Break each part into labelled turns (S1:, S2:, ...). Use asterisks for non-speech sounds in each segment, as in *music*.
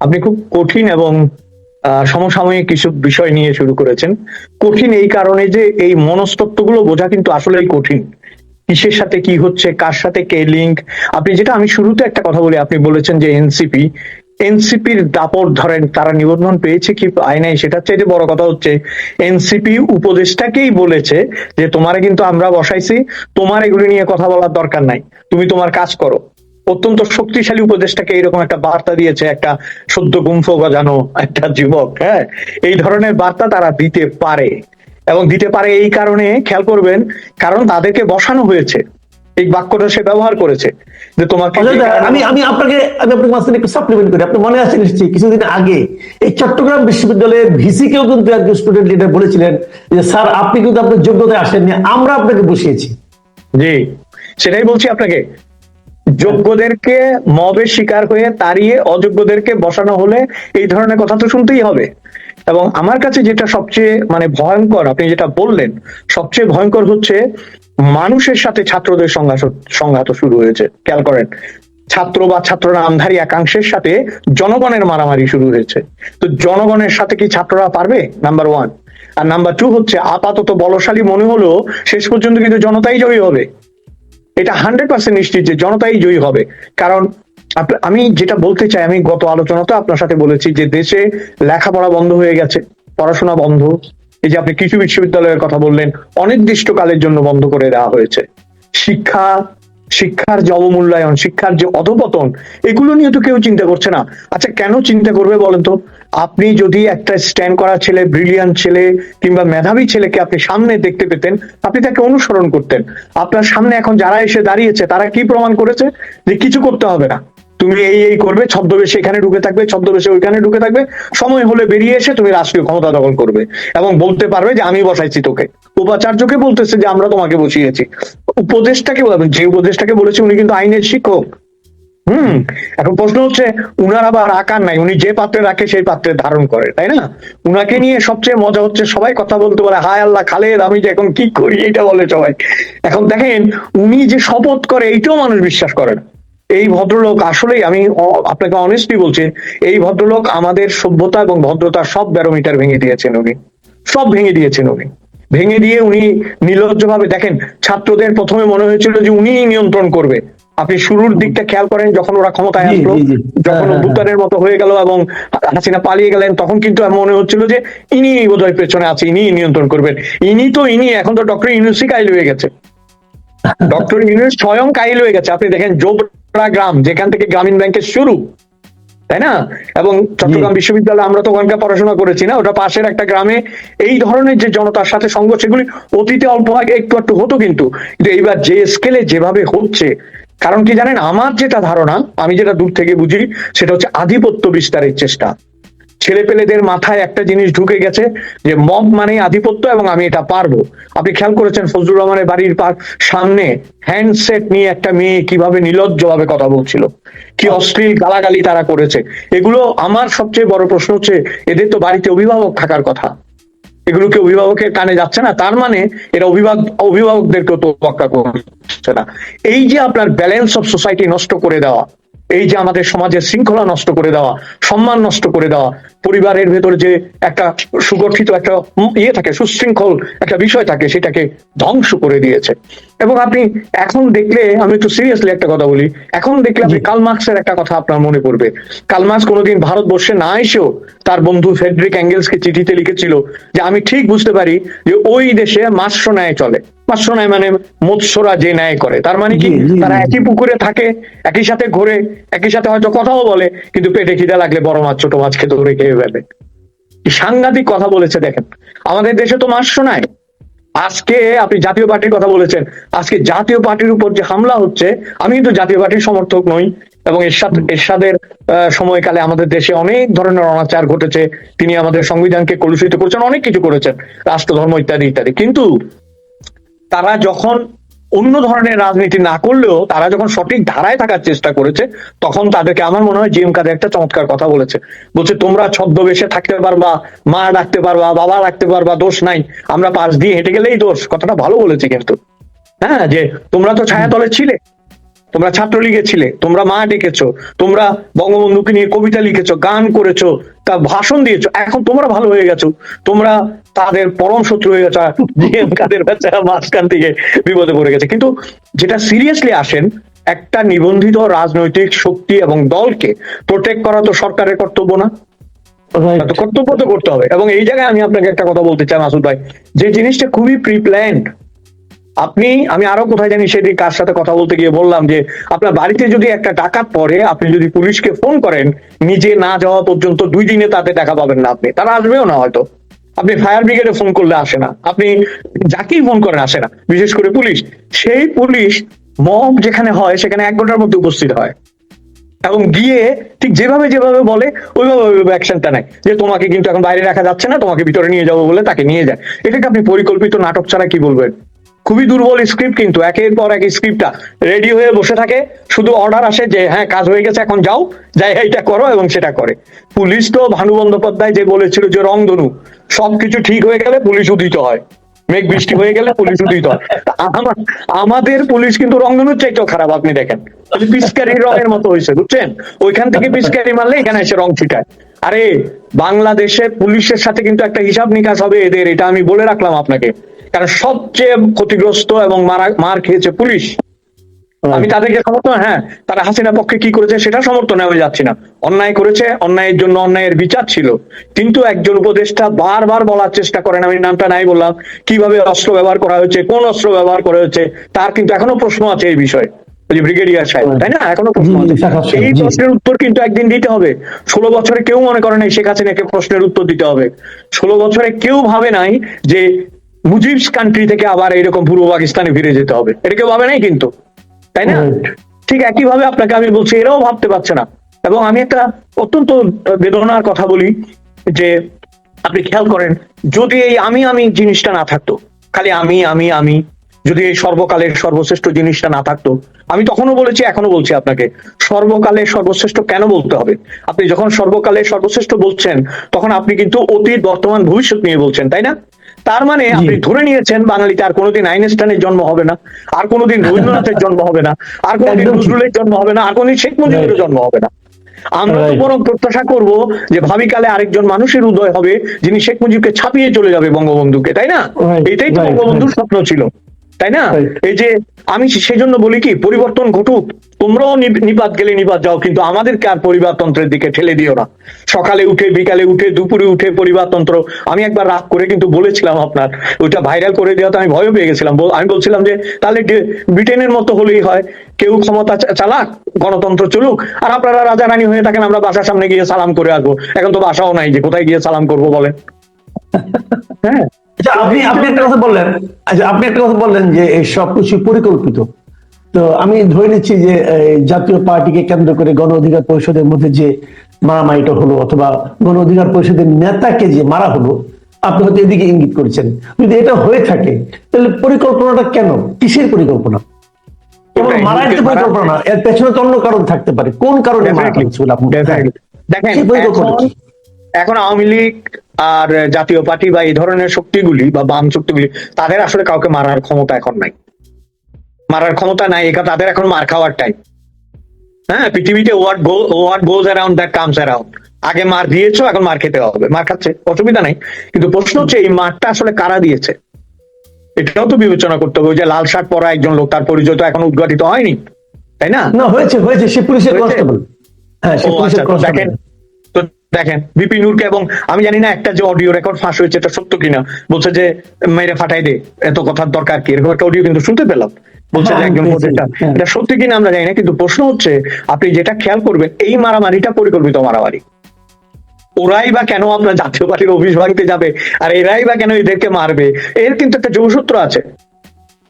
S1: আপনি খুব কঠিন এবং সমসাময়িক কিছু বিষয় নিয়ে শুরু করেছেন। কঠিন এই কারণে যে এই মনস্তত্ত্বগুলো বোঝা কিন্তু আসলেই কঠিন। কিসের সাথে কি হচ্ছে, কার সাথে কে লিঙ্ক আপনি যেটা, আমি শুরুতে একটা কথা বলি, আপনি বলেছেন যে এনসিপি এনসিপির দাপট ধরেন, তারা নিবন্ধন পেয়েছে কি পায় নাই, সেটার চাইতে বড় কথা হচ্ছে এনসিপি উপদেষ্টাকেই বলেছে যে, তোমারে কিন্তু আমরা বসাইছি, তোমার এগুলি নিয়ে কথা বলার দরকার নাই। তুমি তোমার কাজ করো। অত্যন্ত শক্তিশালী উপদেষ্টাকে এরকম একটা বার্তা দিয়েছে একটা সদ্য গুম্ফ গজানো একটা যুবক হ্যাঁ? এই ধরনের বার্তা তারা দিতে পারে। এবং দিতে পারে এই কারণে খেয়াল করবেন কারণ তাদেরকে বসানো হয়েছে। এই বাক্যটা সে ব্যবহার করেছে। যে
S2: দা, আমি আমি আপনাকে আমি আপনাকে মাঝখানে একটু সাপ্লিমেন্ট করি। আপনি মনে আছে নিশ্চয়ই কিছুদিন আগে এই চট্টগ্রাম বিশ্ববিদ্যালয়ের ভিসি কেও কিন্তু একজন স্টুডেন্ট এটা বলেছিলেন যে স্যার আপনি কিন্তু আপনার যোগ্যতায় আসেননি আমরা আপনাকে বসিয়েছি।
S1: জি সেটাই বলছি আপনাকে। যোগ্যদেরকে মবের শিকার হয়ে তাড়িয়ে অযোগ্যদেরকে বসানো হলে এই ধরনের কথা তো শুনতেই হবে। এবং আমার কাছে যেটা সবচেয়ে মানে ভয়ঙ্কর, আপনি যেটা বললেন, সবচেয়ে ভয়ঙ্কর হচ্ছে মানুষের সাথে ছাত্রদের সংঘাত শুরু হয়েছে। খেয়াল করেন, ছাত্র বা ছাত্ররা আমধারী একাংশের সাথে জনগণের মারামারি শুরু হয়েছে। তো জনগণের সাথে কি ছাত্ররা পারবে? নাম্বার ওয়ান আর নাম্বার টু হচ্ছে, আপাতত বলশালী মনে হলো শেষ পর্যন্ত কিন্তু জনতাই জয়ী হবে। এটা হান্ড্রেড পার্সেন্ট নিশ্চিত যে জনতাই জয়ী হবে। কারণ আমি যেটা বলতে চাই, আমি গত আলোচনাতে আপনার সাথে বলেছি যে দেশে লেখাপড়া বন্ধ হয়ে গেছে, পড়াশোনা বন্ধ। এই যে আপনি কৃষি বিশ্ববিদ্যালয়ের কথা বললেন, অনির্দিষ্টকালের জন্য বন্ধ করে দেওয়া হয়েছে। শিক্ষা শিক্ষার যে অবমূল্যায়ন, শিক্ষার যে অধপতন, এগুলো নিয়ে তো কেউ চিন্তা করছে না। আচ্ছা কেন চিন্তা করবে বলেন তো? আপনি যদি একটা স্ট্যান্ড করা ছেলে ব্রিলিয়ান ছেলে কিংবা মেধাবী ছেলেকে আপনি সামনে দেখতে পেতেন, আপনি তাকে অনুসরণ করতেন। আপনার সামনে এখন যারা এসে দাঁড়িয়েছে, তারা কি প্রমাণ করেছে? যে কিছু করতে হবে না। তুমি এই এই করবে, ছদ্মবেশে এখানে ঢুকে থাকবে, ছদ্মবেশে ওইখানে ঢুকে থাকবে। সময় হলে বেরিয়ে এসে তুমি রাষ্ট্রীয় ক্ষমতা দখল করবে এবং বলতে পারবে যে আমি বসাইছি তোকে। উপাচার্যকে বলতেছে যে আমরা তোমাকে বসিয়েছি। উপদেশটাকে যে উপদেশটাকে বলেছে উনি কিন্তু আইনের শিক্ষক। হুম, এখন প্রশ্ন হচ্ছে, উনার আবার আকার নাই, উনি যে পাত্রে রাখে সেই পাত্রে ধারণ করে, তাই না? উনাকে নিয়ে সবচেয়ে মজা হচ্ছে সবাই কথা বলতে পারে হায় আল্লাহ, খালেদ, আমি যে এখন কি করি এটা বলে সবাই। এখন দেখেন, উনি যে শপথ করে, এইটাও মানুষ বিশ্বাস করে না। এই ভদ্রলোক আসলেই আমি আপনাকে অনেস্টলি বলছি এই ভদ্রলোক আমাদের সভ্যতা এবং ভদ্রতার সব ব্যারোমিটার ভেঙে দিয়েছেন উনি। সব ভেঙে দিয়েছেন উনি। ভেঙে দিয়ে উনি নির্লজ্জভাবে দেখেন ছাত্রদের প্রথমে মনে হয়েছিল যে উনি নিয়ন্ত্রণ করবে। আপনি শুরুর দিকটা খেয়াল করেন যখন ওরা ক্ষমতায় আসলো। যখন
S2: হ্যাঁ, হ্যাঁ,
S1: অভ্যুত্থানের মতো হয়ে গেল এবং হাসিনা পালিয়ে গেলেন তখন কিন্তু আমার মনে হচ্ছিল যে ইনি বোধহয় পেছনে আছে ইনি নিয়ন্ত্রণ করবেন। ইনি তো ইনি এখন তো ডক্টর ইউনুসি কাইল হয়ে গেছে। *laughs* ডক্টর ইউনুস স্বয়ং কাইল হয়ে গেছে। আপনি দেখেন জোবরা গ্রাম যেখান থেকে গ্রামীণ ব্যাংকের শুরু তাই না? এবং চট্টগ্রাম বিশ্ববিদ্যালয়ে আমরা তো ওখানকার পড়াশোনা করেছি না ওটা পাশের একটা গ্রামে এই ধরনের যে জনতার সাথে সংঘর্ষ এগুলি অতীতে অল্প আগে একটু একটু হতো কিন্তু কিন্তু এইবার যে স্কেলে যেভাবে হচ্ছে কারণ কি জানেন? আমার যেটা ধারণা আমি যেটা দূর থেকে বুঝি সেটা হচ্ছে আধিপত্য বিস্তারের চেষ্টা। ছেলে পেলেদের মাথায় একটা জিনিস ঢুকে গেছে যে মব মানে আধিপত্য এবং আমি এটা পারব। আপনি খেয়াল করেছেন ফজলুর রহমানের বাড়ির সামনে হ্যান্ডসেট নিয়ে একটা মেয়ে কীভাবে নির্লজ্জ ভাবে কথা বলছিল? কি অশ্লীল গালাগালি তারা করেছে? এগুলো আমার সবচেয়ে বড় প্রশ্ন হচ্ছে, এদের তো বাড়িতে অভিভাবক থাকার কথা। এগুলোকে অভিভাবকের কানে যাচ্ছে না, তার মানে এরা অভিভাবক অভিভাবকদেরকে তো করছে না। এই যে আপনার ব্যালেন্স অফ সোসাইটি নষ্ট করে দেওয়া এই যে আমাদের সমাজের শৃঙ্খলা নষ্ট করে দেওয়া সম্মান নষ্ট করে দেওয়া পরিবারের ভেতরে যে একটা সুগঠিত একটা ইয়ে থাকে সুশৃঙ্খল একটা বিষয় থাকে সেটাকে ধ্বংস করে দিয়েছে। এবং আপনি এখন দেখলে আমি একটু সিরিয়াসলি একটা কথা বলি এখন দেখলে আপনি কালমার্ক্সের একটা কথা আপনার মনে পড়বে। কালমার্ক্স কোনোদিন ভারতবর্ষে না এসেও তার বন্ধু ফেডরিক অ্যাঙ্গেলসকে চিঠিতে লিখেছিল যে আমি ঠিক বুঝতে পারি যে ওই দেশে মাৎস্য ন্যায় চলে। মাৎস্য ন্যায় মানে মৎস্যরা যে ন্যায় করে। তার মানে কি? তারা একই পুকুরে থাকে একই সাথে ঘোরে একই সাথে হয়তো কথাও বলে কিন্তু পেটে খিদে লাগলে বড় মাছ ছোট মাছ খেতে ধরে খেয়ে ফেলে। সাংঘাতিক কথা বলেছে দেখেন। আমাদের দেশে তো মাৎস্য নাই আজকে আপনি জাতীয় পার্টির কথা বলেছেন। আজকে জাতীয় পার্টির উপর যে হামলা হচ্ছে, আমি কিন্তু জাতীয় পার্টির সমর্থক নই এবং এরশাদ, এরশাদের সময়কালে আমাদের দেশে অনেক ধরনের অনাচার ঘটেছে। তিনি আমাদের সংবিধানকে কলুষিত করেছেন, অনেক কিছু করেছেন রাষ্ট্র ধর্ম ইত্যাদি ইত্যাদি। কিন্তু তারা যখন অন্য ধরনের রাজনীতি না করলেও তারা যখন সঠিক ধারায় থাকার চেষ্টা করেছে, তখন তাদেরকে আমার মনে হয় জিএম কাদের একটা চমৎকার কথা বলেছে। বলছে, তোমরা ছদ্মবেশে থাকতে পারবা, মা ডাকতে পারবা, বাবা ডাকতে পারবা, দোষ নাই। আমরা পাশ দিয়ে হেঁটে গেলেই দোষ। কথাটা ভালো বলেছে কিন্তু। হ্যাঁ যে তোমরা তো ছায়াতলে ছিলে, তোমরা ছাত্রলীগে ছিলে, তোমরা মা ডেকেছো, তোমরা বঙ্গবন্ধুকে নিয়ে কবিতা লিখেছো, গান করেছ তা ভাষণ দিয়েছ। এখন তোমরা ভালো হয়ে গেছো। তোমরা তাদের পরম শত্রু হয়ে গেছো। জিএম কাদের বেচারা মাঝখান থেকে বিপদে পড়ে গেছে। কিন্তু যেটা সিরিয়াসলি আসেন একটা নিবন্ধিত রাজনৈতিক শক্তি এবং দলকে প্রোটেক্ট করা তো সরকারের কর্তব্য না। কর্তব্য তো করতে হবে। এবং এই জায়গায় আমি আপনাকে একটা কথা বলতে চাই মাসুদ ভাই। যে জিনিসটা খুবই প্রি প্ল্যান্ড আপনি, আমি আরও কোথায় জানি সেদিন কার সাথে কথা বলতে গিয়ে বললাম যে, আপনার বাড়িতে যদি একটা ডাকাত পড়ে, আপনি যদি পুলিশকে ফোন করেন, নিজে না যাওয়া পর্যন্ত দুই দিনে তাতে দেখা পাবেন না আপনি। তারা আসবেও না হয়তো। আপনি ফায়ার ব্রিগেডে ফোন করলে আসে না। আপনি যাকেই ফোন করেন আসে না। বিশেষ করে পুলিশ। সেই পুলিশ মব যেখানে হয়, সেখানে এক ঘণ্টার মধ্যে উপস্থিত হয়। এবং গিয়ে ঠিক যেভাবে যেভাবে বলে, ওইভাবে ওইভাবে অ্যাকশনটা নেয়। যে তোমাকে কিন্তু এখন বাইরে রাখা যাচ্ছে না, তোমাকে ভিতরে নিয়ে যাব বলে তাকে নিয়ে যায়। এটাকে আপনি পরিকল্পিত নাটক ছাড়া কি বলবেন? খুবই দুর্বল স্ক্রিপ্ট কিন্তু, একের পর এক স্ক্রিপ্টটা রেডি হয়ে বসে থাকে। শুধু অর্ডার আসে যে হ্যাঁ কাজ হয়ে গেছে, এখন যাও, যাই এইটা করো এবং সেটা করে। পুলিশ তো ভানু বন্দ্যোপাধ্যায় যে বলেছিল যে রংধনু সবকিছু ঠিক হয়ে গেলে পুলিশ উদিত হয়। মেঘ বৃষ্টি হয়ে গেলে পুলিশ উদিত হয়। আমাদের পুলিশ কিন্তু রংধনুর চাইতেও খারাপ, আপনি দেখেন। পিচকারির রঙের মতো হয়েছে, বুঝছেন? ওইখান থেকে পিচকারি মারলে এখানে এসে রং ছিটায়। আরে, বাংলাদেশে পুলিশের সাথে কিন্তু একটা হিসাব নিকাশ হবে এদের, এটা আমি বলে রাখলাম আপনাকে। কারণ সবচেয়ে ক্ষতিগ্রস্ত এবং মারা মার খেয়েছে পুলিশ। আমি তাদেরকে সমর্থন হ্যাঁ তারা হাসিনা পক্ষে কি করেছে সেটা সমর্থনে আমি যাচ্ছি না। অন্যায় করেছে অন্যায়ের জন্য অন্যায়ের বিচার ছিল। কিন্তু একজন উপদেষ্টা বারবার বলার চেষ্টা করেন আমি নামটা নাই বললাম কীভাবে অস্ত্র ব্যবহার করা হয়েছে কোন অস্ত্র ব্যবহার করা হয়েছে তার কিন্তু এখনও প্রশ্ন আছে এই বিষয়ে। যে ব্রিগেডিয়ার সাহেব তাই না? এখনও প্রশ্ন আছে। এই প্রশ্নের উত্তর কিন্তু একদিন দিতে হবে। ষোলো বছরে কেউ মনে করে নাই শেখ হাসিনাকে প্রশ্নের উত্তর দিতে হবে। ষোলো বছরে কেউ ভাবে নাই যে মুজিবস কান্ট্রি থেকে আবার এরকম পূর্ব পাকিস্তানে ফিরে যেতে হবে। এটা কেউ ভাবে নাই কিন্তু তাই না. ঠিক একইভাবে আপনাকে আমি বলছি এরাও ভাবতে পারছে না। এবং আমি একটা অত্যন্ত বেদনার কথা বলি যে আপনি খেয়াল করেন যদি এই আমি আমি জিনিসটা না থাকতো খালি আমি আমি আমি যদি এই সর্বকালের সর্বশ্রেষ্ঠ জিনিসটা না থাকতো আমি তখনও বলেছি এখনও বলছি আপনাকে সর্বকালের সর্বশ্রেষ্ঠ কেন বলতে হবে? আপনি যখন সর্বকালের সর্বশ্রেষ্ঠ বলছেন তখন আপনি কিন্তু অতীত বর্তমান ভবিষ্যৎ নিয়ে বলছেন তাই না? তার মানে আপনি ধরে নিয়েছেন বাঙালিতে আর কোনোদিন আইনস্টাইনের জন্ম হবে না আর কোনোদিন রবীন্দ্রনাথের জন্ম হবে না আর কোনোদিন নজরুলের জন্ম হবে না আর কোনোদিন শেখ মুজিবের জন্ম হবে না। আমরা তো বরং প্রত্যাশা করব যে ভাবিকালে আরেকজন মানুষের উদয় হবে যিনি শেখ মুজিবকে ছাপিয়ে চলে যাবে বঙ্গবন্ধুকে তাই না? এটাই তো বঙ্গবন্ধুর স্বপ্ন ছিল। তাই না? এই যে আমি সেই জন্য বলি কি পরিবর্তন ঘটুক। তোমরাও নিপাত গেলে নিপাত যাও কিন্তু আমাদেরকে আর পরিবারতন্ত্রের দিকে ঠেলে দিও না। সকালে উঠে বিকালে উঠে দুপুরে উঠে পরিবারতন্ত্র। আমি একবার রাগ করে কিন্তু বলেছিলাম আপনার ওইটা ভাইরাল করে দেওয়া তো আমি ভয় পেয়ে গেছিলাম। আমি বলছিলাম যে তাহলে ব্রিটেনের মতো হলেই হয়। কেউ ক্ষমতা চালাক গণতন্ত্র চলুক আর আপনারা রাজা রানী হয়ে থাকেন আমরা বাসার সামনে গিয়ে সালাম করে আসব। এখন তো বাসাও নাই যে কোথায় গিয়ে সালাম করব বলেন? *laughs* হ্যাঁ?
S2: আচ্ছা আপনি আপনি একটা কথা বললেন। আচ্ছা আপনি একটা কথা বললেন যে এই সবকিছু পরিকল্পিত। তো আমি ধরে নিচ্ছি যে জাতীয় পার্টিকে কেন্দ্র করে গণ অধিকার পরিষদের মধ্যে যে মারামারিটা হলো অথবা গণ অধিকার পরিষদের নেতাকে যে মারা হলো আপনি হয়তো এদিকে ইঙ্গিত করেছেন। যদি এটা হয়ে থাকে তাহলে পরিকল্পনাটা কেন? কিসের পরিকল্পনা?
S1: মারা-
S2: পরিকল্পনা না, এর পেছনে তো অন্য কারণ থাকতে পারে। কোন কারণে মারা হয়েছিল আপনি
S1: দেখেন এখন আওয়ামী লীগ আর জাতীয় পার্টি বা এই ধরনের শক্তিগুলি বা বাম শক্তিগুলি তাদের আসলে কাউকে মারার ক্ষমতা এখন নাই। মারার ক্ষমতা নাই এটা তাদের এখন মার খাওয়ার টাইম হ্যাঁ পৃথিবীতে word go word goes around that comes around আগে মার দিয়েছ এখন মার খেতে হবে। মার খাচ্ছে অসুবিধা নাই। কিন্তু প্রশ্ন হচ্ছে এই মারটা আসলে কারা দিয়েছে? এটাও তো বিবেচনা করতে হবে। যে লাল শার্ট পরা একজন লোক তার পরিচয় তো এখন উদ্ঘাটিত হয়নি। তাই না?
S2: না হয়েছে হয়েছে। সে পুলিশের? কনস্টেবল। হ্যাঁ সে পুলিশের
S1: দেখেন
S2: কনস্টেবল।
S1: তো দেখেন বিপি নূরকে এবং আমি জানি না একটা যে অডিও রেকর্ড ফাঁস হয়েছে এটা সত্য কিনা। বলছে যে মেরে ফাটাই দে এত কথার দরকার কি? এরকম একটা অডিও কিন্তু শুনতে পেলাম। বলছে যে
S2: হ্যাঁ,
S1: একজন
S2: হ্যাঁ।
S1: এটা সত্যি কিনা আমরা জানি না কিন্তু প্রশ্ন হচ্ছে আপনি যেটা খেয়াল করবেন এই মারামারিটা পরিকল্পিত মারামারি। ওরাই বা কেন আপনার জাতীয় পার্টির অফিস ভাঙতে যাবে আর এরাই বা কেন এদেরকে মারবে? এর কিন্তু একটা যোগসূত্র আছে।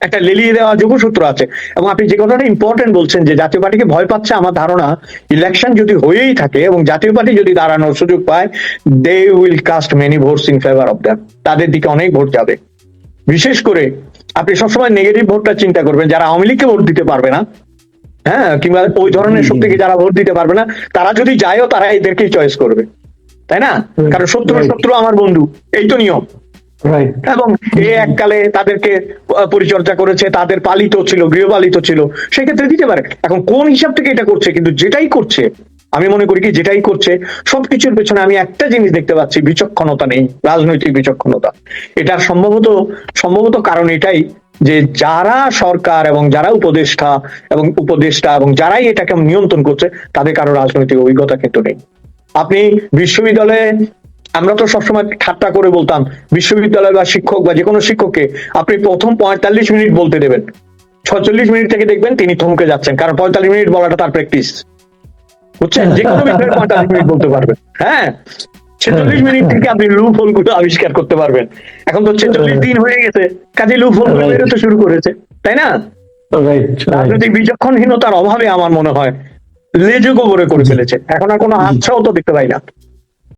S1: একটা লেলিয়ে দেওয়া যোগসূত্র আছে। এবং আপনি যে কথাটা ইম্পর্টেন্ট বলছেন যে জাতীয় পার্টিকে ভয় পাচ্ছে আমার ধারণা ইলেকশন যদি হয়েই থাকে এবং জাতীয় পার্টি যদি দাঁড়ানোর সুযোগ পায় they will cast many votes in favour of them তাদের দিকে অনেক ভোট যাবে। বিশেষ করে আপনি সবসময় নেগেটিভ ভোটটা চিন্তা করবেন যারা আওয়ামী লীগকে ভোট দিতে পারবে না হ্যাঁ কিংবা ওই ধরনের। শক্তিকে যারা ভোট দিতে পারবে না তারা যদি যায়ও তারা এদেরকেই চয়েস করবে। তাই না? কারণ শত্রু শত্রু আমার বন্ধু এই তো নিয়ম। এবং এ এককালে তাদেরকে পরিচর্যা করেছে, তাদের পালিত ছিল, গৃহপালিত ছিল। সেক্ষেত্রে দিতে পারে। এখন কোন হিসাব থেকে এটা করছে? কিন্তু যেটাই করছে, আমি মনে করি কি, যেটাই করছে, সবকিছুর পেছনে আমি একটা জিনিস দেখতে পাচ্ছি, বিচক্ষণতা নেই, রাজনৈতিক বিচক্ষণতা। এটা সম্ভবত সম্ভবত কারণ এটাই যে যারা সরকার এবং যারা উপদেষ্টা এবং উপদেষ্টা এবং যারাই এটাকে নিয়ন্ত্রণ করছে, তাদের কারও রাজনৈতিক অভিজ্ঞতা কিন্তু নেই। আপনি বিশ্ববিদ্যালয়ে আমরা তো সবসময় ঠাট্টা করে বলতাম বিশ্ববিদ্যালয় বা শিক্ষক বা যে কোনো শিক্ষককে আপনি প্রথম পঁয়তাল্লিশ মিনিট বলতে দেবেন। ছচল্লিশ মিনিট থেকে দেখবেন তিনি থমকে যাচ্ছেন কারণ পঁয়তাল্লিশ মিনিট বলাটা তার প্র্যাকটিস। বুঝছেন? যে কোনো বিষয়ে পঁয়তাল্লিশ মিনিট বলতে পারবেন। হ্যাঁ? ছেচল্লিশ মিনিট থেকে আপনি লুপ হোলগুলো আবিষ্কার করতে পারবেন। এখন তো ছেচল্লিশ দিন হয়ে গেছে কাজে লুপ
S2: হোলগুলো
S1: বেরোতে শুরু করেছে তাই না? রাজনৈতিক বিচক্ষণহীনতার অভাবে আমার মনে হয় লেজে গোবরে করে ফেলেছে। এখন আর কোনো আচ্ছাও তো দেখতে পাই না।